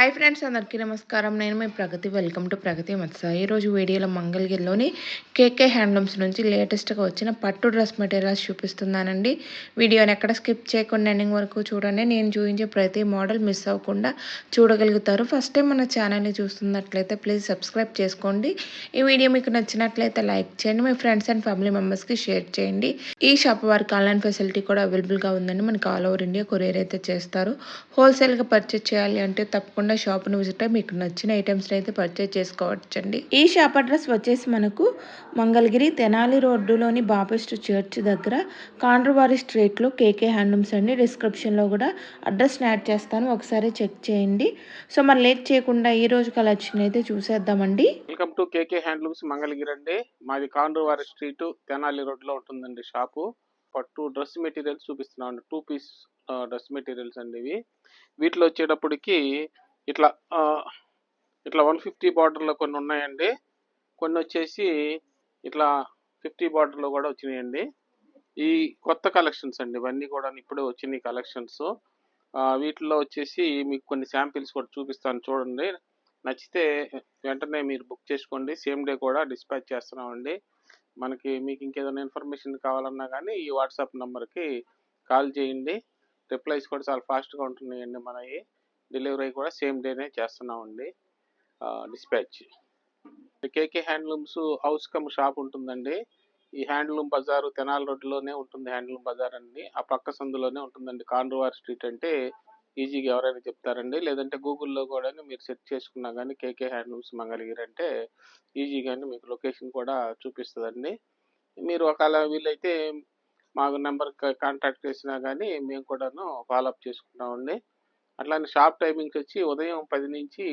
Hi friends అందరికీ నమస్కారం. నేను మీ ప్రగతి. వెల్కమ్ టు ప్రగతి మత్స. ఈరోజు వీడియోలో మంగళగిరిలోని కేకే హ్యాండ్లూమ్స్ నుంచి లేటెస్ట్గా వచ్చిన పట్టు డ్రెస్ మెటీరియల్స్ చూపిస్తున్నానండి. వీడియోని ఎక్కడ స్కిప్ చేయకుండా ఎండింగ్ వరకు చూడండి. నేను చూపించే ప్రతి మోడల్ మిస్ అవ్వకుండా చూడగలుగుతారు. ఫస్ట్ టైం మన ఛానల్ని చూస్తున్నట్లయితే ప్లీజ్ సబ్స్క్రైబ్ చేసుకోండి. ఈ వీడియో మీకు నచ్చినట్లయితే లైక్ చేయండి. మీ ఫ్రెండ్స్ అండ్ ఫ్యామిలీ మెంబర్స్కి షేర్ చేయండి. ఈ షాప్ వారికి ఆన్లైన్ ఫెసిలిటీ కూడా అవైలబుల్గా ఉందండి. మనకి ఆల్ ఓవర్ ఇండియా కొరియర్ అయితే చేస్తారు. హోల్సేల్గా పర్చేస్ చేయాలి అంటే తప్పకుండా షాప్ని విజిట్ అయ్యి మీకు నచ్చిన ఐటమ్స్ని అయితే పర్చేస్ చేసుకోవచ్చండి. ఈ షాప్ అడ్రస్ వచ్చేసి మనకు మంగళగిరి తెనాలి రోడ్డులోని బాపిస్ట్ చర్చ్ దగ్గర కాండ్రవారి స్ట్రీట్లో కేకే హ్యాండ్లూమ్స్ అండి. డిస్క్రిప్షన్లో కూడా అడ్రస్ యాడ్ చేస్తాను. ఒకసారి చెక్ చేయండి. సో మరి లేట్ చేయకుండా ఈ రోజు కలెక్షన్ అయితే చూసేద్దామండి. Welcome to KK Handlooms Mangalagiri అండి. మాది కాండ్రువారి స్ట్రీట్ తెనాలి రోడ్లో ఉంటుందండి షాపు. పట్టు డ్రెస్ మెటీరియల్స్ చూపిస్తున్నాం అండి టూ పీస్ డ్రెస్ మెటీరియల్స్ అండి ఇవి. వీటిలో వచ్చేటప్పటికి ఇట్లా ఇట్లా వన్ ఫిఫ్టీ బార్డర్లో కొన్ని ఉన్నాయండి. కొన్ని వచ్చేసి ఇట్లా ఫిఫ్టీ బార్డర్లో కూడా వచ్చినాయండి. ఈ కొత్త కలెక్షన్స్ అండి ఇవన్నీ కూడా ఇప్పుడే వచ్చినాయి కలెక్షన్స్. వీటిలో వచ్చేసి మీకు కొన్ని శాంపిల్స్ కూడా చూపిస్తాను చూడండి. నచ్చితే వెంటనే మీరు బుక్ చేసుకోండి. సేమ్ డే కూడా డిస్పాచ్ చేస్తున్నామండి. మనకి మీకు ఇంకేదైనా ఇన్ఫర్మేషన్ కావాలన్నా కానీ ఈ వాట్సాప్ నెంబర్కి కాల్ చేయండి. రిప్లైస్ కూడా చాలా ఫాస్ట్గా ఉంటున్నాయండి మనవి. డెలివరీ కూడా సేమ్ డేనే చేస్తున్నామండి. Dispatch. KK Handlooms house cum shop ఉంటుందండి. ఈ హ్యాండ్లూమ్ బజారు తెనాల రోడ్లోనే ఉంటుంది హ్యాండ్లూమ్ బజార్ అండి. ఆ పక్క సందులోనే ఉంటుందండి. కాండ్రువార్ స్ట్రీట్ అంటే ఈజీగా ఎవరైనా చెప్తారండి. లేదంటే గూగుల్లో కూడా మీరు సెర్చ్ చేసుకున్నా కానీ కేకే హ్యాండ్లూమ్స్ మంగళగిరి అంటే ఈజీగానే మీకు లొకేషన్ కూడా చూపిస్తుందండి. మీరు ఒకవేళ వీలైతే మాకు నెంబర్ కాంటాక్ట్ చేసినా కానీ మేము కూడాను ఫాలోఅప్ చేసుకుంటామండి. అట్లానే షాప్ టైమింగ్స్ వచ్చి ఉదయం పది నుంచి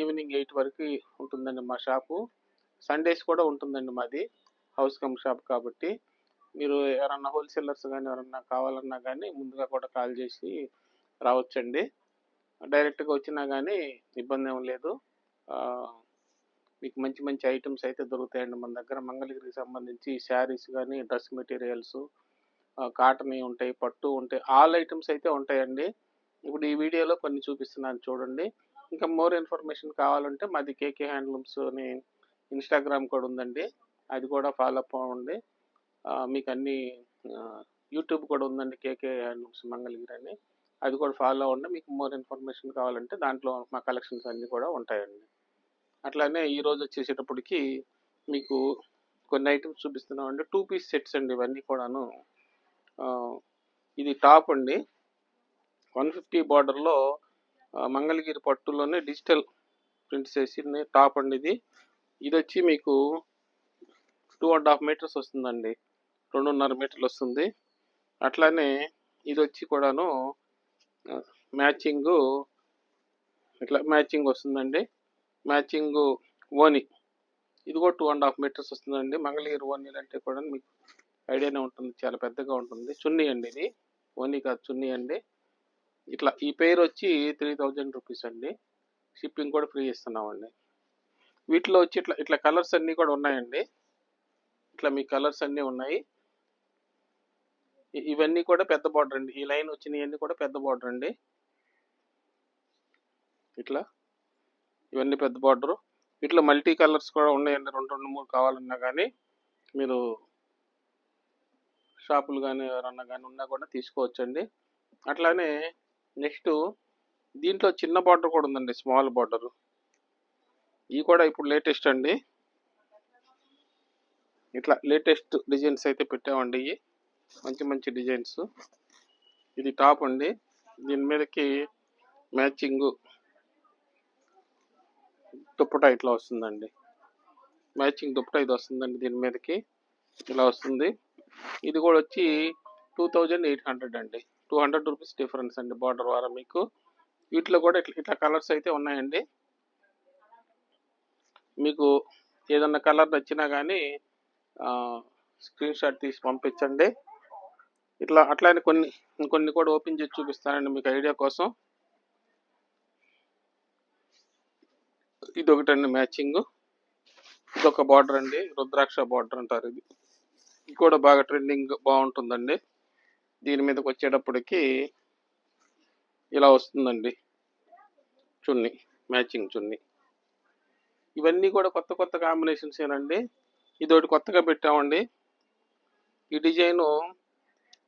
ఈవినింగ్ ఎయిట్ వరకు ఉంటుందండి మా షాపు. సండేస్ కూడా ఉంటుందండి మాది హౌస్ కమ్ షాప్ కాబట్టి. మీరు ఎవరన్నా హోల్సేలర్స్ కానీ ఎవరన్నా కావాలన్నా కానీ ముందుగా కూడా కాల్ చేసి రావచ్చండి. డైరెక్ట్గా వచ్చినా కానీ ఇబ్బంది ఏం లేదు. మీకు మంచి మంచి ఐటమ్స్ అయితే దొరుకుతాయండి మన దగ్గర. మంగళగిరికి సంబంధించి శారీస్ కానీ డ్రెస్ మెటీరియల్స్ కాటన్ ఉంటాయి పట్టు ఉంటాయి ఆల్ ఐటమ్స్ అయితే ఉంటాయండి. ఇప్పుడు ఈ వీడియోలో కొన్ని చూపిస్తున్నాను చూడండి. ఇంకా మోర్ ఇన్ఫర్మేషన్ కావాలంటే మాది కేకే హ్యాండ్లూమ్స్ అని ఇన్స్టాగ్రామ్ కూడా ఉందండి. అది కూడా ఫాలో అప్ అవ్వండి. మీకు అన్ని యూట్యూబ్ కూడా ఉందండి కేకే హ్యాండ్లూమ్స్ మంగళగిరి అని అది కూడా ఫాలో అవ్వండి. మీకు మోర్ ఇన్ఫర్మేషన్ కావాలంటే దాంట్లో మా కలెక్షన్స్ అన్నీ కూడా ఉంటాయండి. అట్లానే ఈరోజు వచ్చేసేటప్పటికి మీకు కొన్ని ఐటమ్స్ చూపిస్తున్నామండి. టూ పీస్ సెట్స్ అండి ఇవన్నీ కూడాను. ఇది టాప్ అండి. వన్ ఫిఫ్టీ బార్డర్లో మంగళగిరి పట్టులోనే డిజిటల్ ప్రింట్ చేసి టాప్ అండి ఇది. ఇది వచ్చి మీకు టూ అండ్ హాఫ్ మీటర్స్ వస్తుందండి. రెండున్నర మీటర్లు వస్తుంది. అట్లానే ఇది వచ్చి కూడాను మ్యాచింగు ఇట్లా మ్యాచింగ్ వస్తుందండి. మ్యాచింగ్ ఓని. ఇది కూడా టూ అండ్ హాఫ్ మీటర్స్ వస్తుందండి. మంగళగిరి ఓనీలు అంటే కూడా మీకు ఐడియానే ఉంటుంది. చాలా పెద్దగా ఉంటుంది. చున్నీ అండి ఇది. ఓనీ కాదు చున్నీ అండి. ఇట్లా ఈ పేరు వచ్చి త్రీ థౌజండ్ రూపీస్ అండి. షిప్పింగ్ కూడా ఫ్రీ ఇస్తున్నామండి వీటిలో వచ్చి ఇట్లా ఇట్లా కలర్స్ అన్నీ కూడా ఉన్నాయండి. ఇట్లా మీ కలర్స్ అన్నీ ఉన్నాయి. ఇవన్నీ కూడా పెద్ద బార్డర్ అండి. ఈ లైన్ వచ్చినవన్నీ కూడా పెద్ద బార్డర్ అండి. ఇట్లా ఇవన్నీ పెద్ద బార్డరు ఇట్లా మల్టీ కలర్స్ కూడా ఉన్నాయండి. రెండు రెండు మూడు కావాలన్నా కానీ మీరు షాపులు కానీ ఎవరన్నా కానీ ఉన్నా కూడా తీసుకోవచ్చండి. అట్లానే నెక్స్ట్ దీంట్లో చిన్న బార్డర్ కూడా ఉందండి స్మాల్ బార్డర్ ఇవి కూడా ఇప్పుడు లేటెస్ట్ అండి. ఇట్లా లేటెస్ట్ డిజైన్స్ అయితే పెట్టామండి ఇవి. మంచి మంచి డిజైన్స్. ఇది టాప్ అండి. దీని మీదకి మ్యాచింగ్ దుప్పటా ఇట్లా వస్తుందండి. మ్యాచింగ్ దుప్పటా ఇది వస్తుందండి దీని మీదకి. ఇలా వస్తుంది. ఇది కూడా వచ్చి టూ థౌజండ్ ఎయిట్ హండ్రెడ్ అండి. టూ హండ్రెడ్ రూపీస్ డిఫరెన్స్ అండి బార్డర్ వారం మీకు. వీటిలో కూడా ఇట్లా ఇట్లా కలర్స్ అయితే ఉన్నాయండి. మీకు ఏదన్నా కలర్ నచ్చినా కానీ స్క్రీన్ షాట్ తీసి పంపించండి. ఇట్లా అట్లానే కొన్ని కొన్ని కూడా ఓపెన్ చేసి చూపిస్తానండి మీకు ఐడియా కోసం. ఇది ఒకటండి మ్యాచింగ్ ఇదొక బార్డర్ అండి రుద్రాక్ష బార్డర్ అంటారు ఇది. ఇది కూడా బాగా ట్రెండింగ్ బాగుంటుందండి. దీని మీదకి వచ్చేటప్పటికి ఇలా వస్తుందండి. చున్నీ మ్యాచింగ్ చున్నీ. ఇవన్నీ కూడా కొత్త కొత్త కాంబినేషన్స్ ఏనండి. ఇది ఒకటి కొత్తగా పెట్టామండి. ఈ డిజైను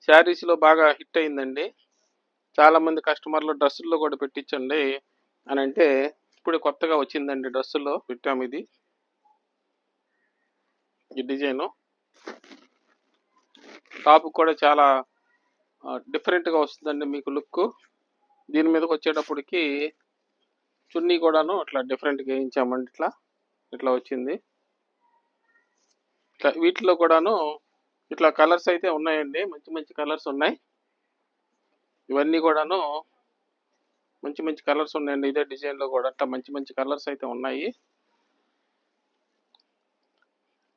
శారీస్లో బాగా హిట్ అయిందండి. చాలామంది కస్టమర్లు డ్రెస్సుల్లో కూడా పెట్టించండి అని అంటే ఇప్పుడు కొత్తగా వచ్చిందండి డ్రెస్సుల్లో పెట్టాము ఇది. ఈ డిజైను. టాప్ కూడా చాలా డిఫరెంట్గా వస్తుందండి మీకు లుక్ దీని మీదకి వచ్చేటప్పటికి చున్నీ కూడాను అట్లా డిఫరెంట్గా వేయించామండి ఇట్లా. ఇట్లా వచ్చింది. ఇట్లా వీటిలో కూడాను ఇట్లా కలర్స్ అయితే ఉన్నాయండి. మంచి మంచి కలర్స్ ఉన్నాయి. ఇవన్నీ కూడాను మంచి మంచి కలర్స్ ఉన్నాయండి. ఇదే డిజైన్లో కూడా అట్లా మంచి మంచి కలర్స్ అయితే ఉన్నాయి.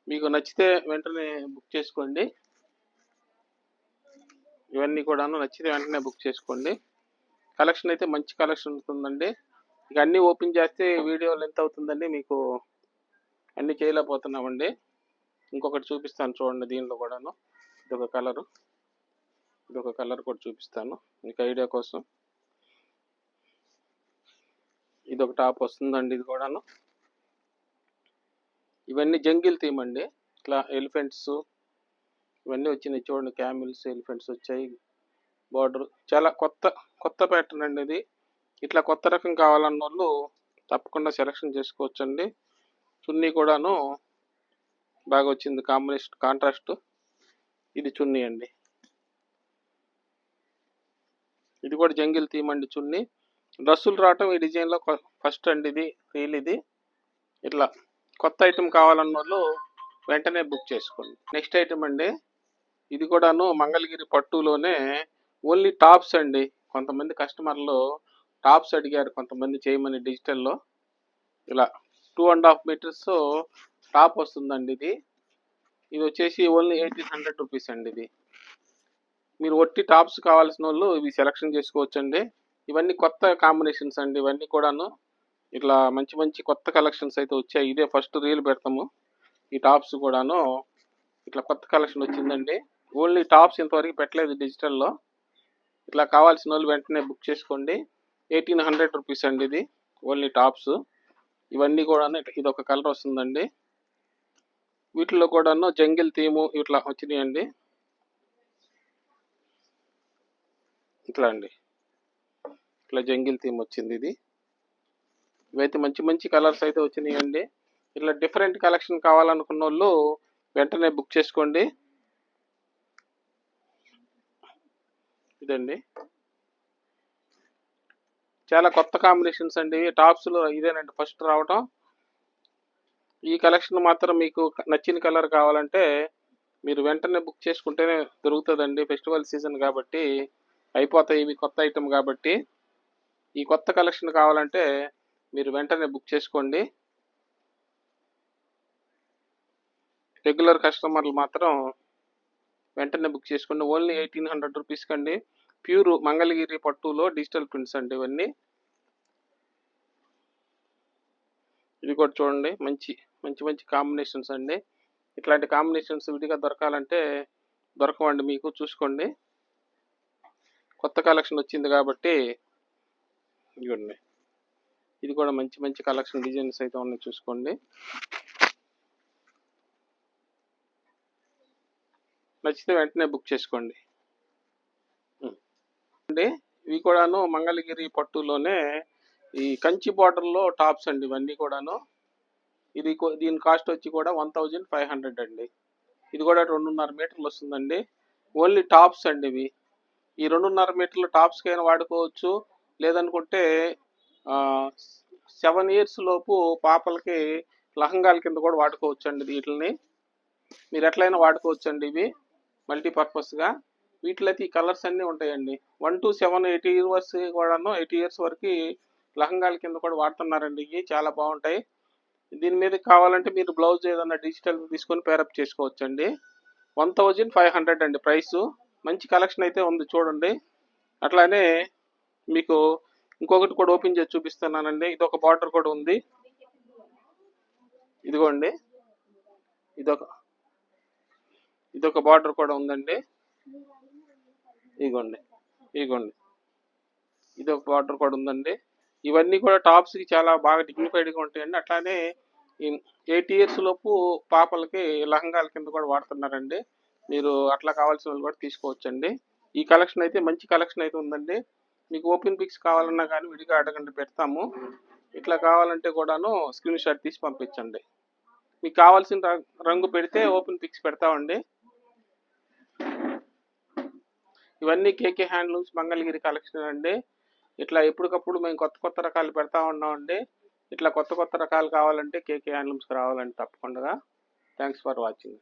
మీకు నచ్చితే వెంటనే బుక్ చేసుకోండి. ఇవన్నీ కూడాను నచ్చితే వెంటనే బుక్ చేసుకోండి. కలెక్షన్ అయితే మంచి కలెక్షన్ ఉంటుందండి. ఇక అన్నీ ఓపెన్ చేస్తే వీడియో లెంత్ అవుతుందండి. మీకు అన్నీ చేయలేకపోతున్నామండి. ఇంకొకటి చూపిస్తాను చూడండి దీనిలో కూడాను. ఇదొక కలరు. ఇదొక కలర్ కూడా చూపిస్తాను. మీకు ఐడియా కోసం. ఇదొక టాప్ వస్తుందండి ఇది కూడాను. ఇవన్నీ జంగిల్ థీమ్ అండి. ఇట్లా ఎలిఫెంట్స్ ఇవన్నీ వచ్చినాయి చూడండి. క్యామిల్స్ ఎలిఫెంట్స్ వచ్చాయి. బార్డర్ చాలా కొత్త కొత్త ప్యాటర్న్ అండి ఇది. ఇట్లా కొత్త రకం కావాలన్న వాళ్ళు తప్పకుండా సెలెక్షన్ చేసుకోవచ్చండి. చున్నీ కూడాను బాగా వచ్చింది కాంబినేషన్ కాంట్రాస్ట్. ఇది చున్నీ అండి. ఇది కూడా జంగిల్ థీమ్ అండి చున్నీ. డ్రెస్సులు రావటం ఈ డిజైన్లో ఫస్ట్ అండి ఇది రీల్ ఇది. ఇట్లా కొత్త ఐటెం కావాలన్న వాళ్ళు వెంటనే బుక్ చేసుకోండి. నెక్స్ట్ ఐటెం అండి ఇది కూడాను మంగళగిరి పట్టులోనే ఓన్లీ టాప్స్ అండి. కొంతమంది కస్టమర్లు టాప్స్ అడిగారు కొంతమంది చేయమని డిజిటల్లో. ఇలా two and half metres top వస్తుందండి ఇది. ఇది వచ్చేసి ఓన్లీ ఎయిటీన్ హండ్రెడ్ రూపీస్ అండి ఇది. మీరు ఒట్టి టాప్స్ కావాల్సిన వాళ్ళు ఇవి సెలెక్షన్ చేసుకోవచ్చండి. ఇవన్నీ కొత్త కాంబినేషన్స్ అండి. ఇవన్నీ కూడాను ఇట్లా మంచి మంచి కొత్త కలెక్షన్స్ అయితే వచ్చాయి. ఇదే ఫస్ట్ రీల్ పెడతాము. ఈ టాప్స్ కూడాను ఇట్లా కొత్త కలెక్షన్ వచ్చిందండి. ఓన్లీ టాప్స్ ఇంతవరకు పెట్టలేదు డిజిటల్లో. ఇట్లా కావాల్సిన వాళ్ళు వెంటనే బుక్ చేసుకోండి. ఎయిటీన్ హండ్రెడ్ రూపీస్ అండి ఇది ఓన్లీ టాప్స్. ఇవన్నీ కూడా ఇది ఒక కలర్ వస్తుందండి. వీటిలో కూడాను జంగిల్ థీము ఇట్లా వచ్చినాయండి. ఇట్లా అండి. ఇట్లా జంగిల్ థీమ్ వచ్చింది ఇది. ఇవైతే మంచి మంచి కలర్స్ అయితే వచ్చినాయండి. ఇట్లా డిఫరెంట్ కలెక్షన్ కావాలనుకున్న వాళ్ళు వెంటనే బుక్ చేసుకోండి. ఇదండి. చాలా కొత్త కాంబినేషన్స్ అండి. టాప్స్లో ఇదేనండి ఫస్ట్ రావటం. ఈ కలెక్షన్ మాత్రం మీకు నచ్చిన కలర్ కావాలంటే మీరు వెంటనే బుక్ చేసుకుంటేనే దొరుకుతుందండి ఫెస్టివల్ సీజన్ కాబట్టి. అయిపోతాయి ఇవి కొత్త ఐటమ్ కాబట్టి. ఈ కొత్త కలెక్షన్ కావాలంటే మీరు వెంటనే బుక్ చేసుకోండి. రెగ్యులర్ కస్టమర్లు మాత్రం వెంటనే బుక్ చేసుకోండి ఓన్లీ ఎయిటీన్ హండ్రెడ్ రూపీస్ కండి. ప్యూర్ మంగళగిరి పట్టులో డిజిటల్ ప్రింట్స్ అండి ఇవన్నీ. ఇది కూడా చూడండి మంచి మంచి మంచి కాంబినేషన్స్ అండి. ఇట్లాంటి కాంబినేషన్స్ విడిగా దొరకాలంటే దొరకవండి మీకు చూసుకోండి. కొత్త కలెక్షన్ వచ్చింది కాబట్టి ఇవ్వండి ఇది కూడా మంచి మంచి కలెక్షన్ డిజైన్స్ అయితే ఉన్నాయి చూసుకోండి. నచ్చితే వెంటనే బుక్ చేసుకోండి. అండి ఇవి కూడాను మంగళగిరి పట్టులోనే ఈ కంచి బార్డర్లో టాప్స్ అండి ఇవన్నీ కూడాను. ఇది దీని కాస్ట్ వచ్చి కూడా వన్ థౌజండ్ ఫైవ్ హండ్రెడ్ అండి. ఇది కూడా రెండున్నర మీటర్లు వస్తుందండి. ఓన్లీ టాప్స్ అండి ఇవి. ఈ రెండున్నర మీటర్ల టాప్స్కి అయినా వాడుకోవచ్చు. లేదనుకుంటే సెవెన్ ఇయర్స్ లోపు పాపలకి లహంగాల కింద కూడా వాడుకోవచ్చు అండి వీటిని మీరు ఎట్లయినా వాడుకోవచ్చు అండి ఇవి. మల్టీపర్పస్గా వీటిలో అయితే ఈ కలర్స్ అన్నీ ఉంటాయండి. One to seven eighty years కూడాను ఎయిటీ ఇయర్స్ వరకు లహంగాల కింద కూడా వాడుతున్నారండి. ఇవి చాలా బాగుంటాయి. దీని మీద కావాలంటే మీరు బ్లౌజ్ ఏదైనా డిజిటల్ తీసుకొని పేరప్ చేసుకోవచ్చు అండి వన్ థౌజండ్ ఫైవ్ హండ్రెడ్ అండి ప్రైస్. మంచి కలెక్షన్ అయితే ఉంది చూడండి. అట్లానే మీకు ఇంకొకటి కూడా ఓపెన్ చేసి చూపిస్తున్నానండి. ఇది ఒక బార్డర్ కూడా ఉంది. ఇదిగోండి. ఇదొక ఇదొక బార్డర్ కూడా ఉందండి. ఇదిగోండి ఇదిగోండి ఇది ఒక బార్డర్ కూడా ఉందండి. ఇవన్నీ కూడా టాప్స్కి చాలా బాగా డిగ్నిఫైడ్గా ఉంటాయండి. అట్లానే ఎయిట్ ఇయర్స్ లోపు పాపలకి లహంగాల కింద కూడా వాడుతున్నారండి. మీరు అట్లా కావాల్సిన వాళ్ళు కూడా తీసుకోవచ్చండి. ఈ కలెక్షన్ అయితే మంచి కలెక్షన్ అయితే ఉందండి. మీకు ఓపెన్ పిక్స్ కావాలన్నా కానీ విడిగా అడగండి పెడతాము. ఇట్లా కావాలంటే కూడాను స్క్రీన్ షాట్ తీసి పంపించండి. మీకు కావాల్సిన రంగు పెడితే ఓపెన్ పిక్స్ పెడతామండి. ఇవన్నీ కేకే హ్యాండ్లూమ్స్ మంగళగిరి కలెక్షన్ అండి. ఇట్లా ఎప్పటికప్పుడు మేము కొత్త కొత్త రకాలు పెడతా ఉన్నామండి. ఇట్లా కొత్త కొత్త రకాలు కావాలంటే కేకే హ్యాండ్లూమ్స్కి రావాలండి తప్పకుండా. Thanks for watching.